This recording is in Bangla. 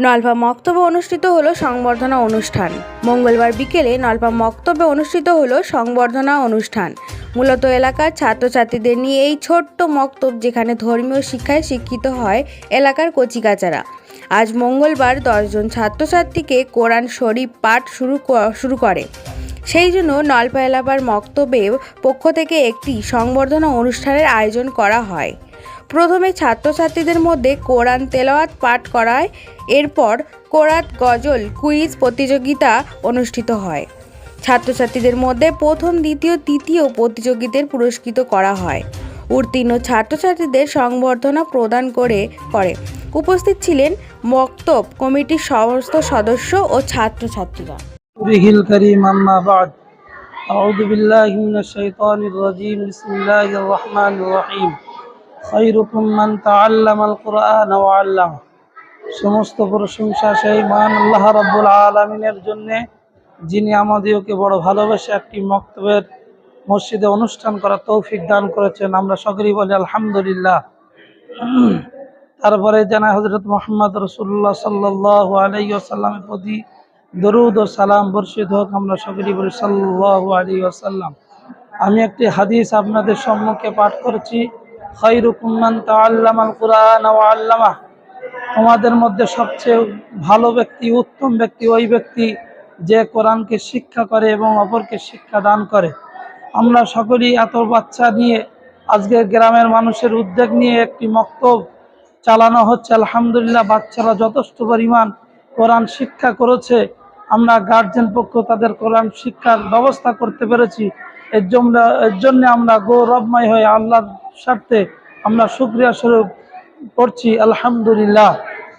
নলপা মক্তব্য অনুষ্ঠিত হলো সংবর্ধনা অনুষ্ঠান। মঙ্গলবার বিকেলে নলপা মক্তব্যে অনুষ্ঠিত হলো সংবর্ধনা অনুষ্ঠান। মূলত এলাকার ছাত্রছাত্রীদের নিয়ে এই ছোট্ট মক্তব যেখানে ধর্মীয় শিক্ষায় শিক্ষিত হয় এলাকার কচিকাচারা। আজ মঙ্গলবার দশজন ছাত্রছাত্রীকে কোরআন শরীফ পাঠ শুরু শুরু করে। সেই জন্য নলপা এলাকার মক্তবে পক্ষ থেকে একটি সংবর্ধনা অনুষ্ঠানের আয়োজন করা হয়। প্রথমে ছাত্রছাত্রীদের মধ্যে কোরআন তেলাওয়াত পাঠ করায় এরপর কোরআত গজল কুইজ প্রতিযোগিতা অনুষ্ঠিত হয় ছাত্রছাত্রীদের মধ্যে প্রথম দ্বিতীয় তৃতীয় প্রতিযোগীদের পুরস্কৃত করা হয় উত্তীর্ণ ছাত্রছাত্রীদের সংবর্ধনা প্রদান করে করে উপস্থিত ছিলেন মক্তব কমিটির সমস্ত সদস্য ও ছাত্রছাত্রীরা به الكريم أما بعد أعوذ بالله من الشيطان الرجيم بسم الله الرحمن الرحيم খৈরুকুম মান তাআল্লামাল কুরআন ওয়া আল্লামা সমস্ত প্রশংসা সেই মহান আল্লাহ রাব্বুল আলামিনের জন্য, যিনি আমাদেরকে বড় ভালোবেসে একটি মক্তবের মসজিদে অনুষ্ঠান করা তৌফিক দান করেছেন। আমরা সকলেই বলি আলহামদুলিল্লাহ। তারপরে জানা হজরত মোহাম্মদ রসুল্লাহ আলাইহি ওয়াসাল্লামের প্রতি দরুদ ও সালাম বর্ষিত হোক, আমরা সকলেই বলি সাল্লাল্লাহু আলাইহি ওয়াসাল্লাম। আমি একটি হাদিস আপনাদের সম্মুখে পাঠ করছি। কুরআন ও আল্লামা তোমাদের মধ্যে সবচেয়ে ভালো ব্যক্তি, উত্তম ব্যক্তি ওই ব্যক্তি যে কোরআনকে শিক্ষা করে এবং অপরকে শিক্ষা দান করে। আমরা সকলেই এত বাচ্চা নিয়ে আজকে গ্রামের মানুষের উদ্যোগ নিয়ে একটি মক্তব চালানো হচ্ছে। আলহামদুলিল্লাহ, বাচ্চারা যথেষ্ট পরিমাণ কোরআন শিক্ষা করেছে। আমরা গার্জেন পক্ষ তাদের কোরআন শিক্ষার ব্যবস্থা করতে পেরেছি। এর জন্য এর জন্য আমরা গৌরবময় হয়ে আল্লাহর স্বার্থে আমরা সুক্রিয়া স্বরূপ করছি আলহামদুলিল্লাহ।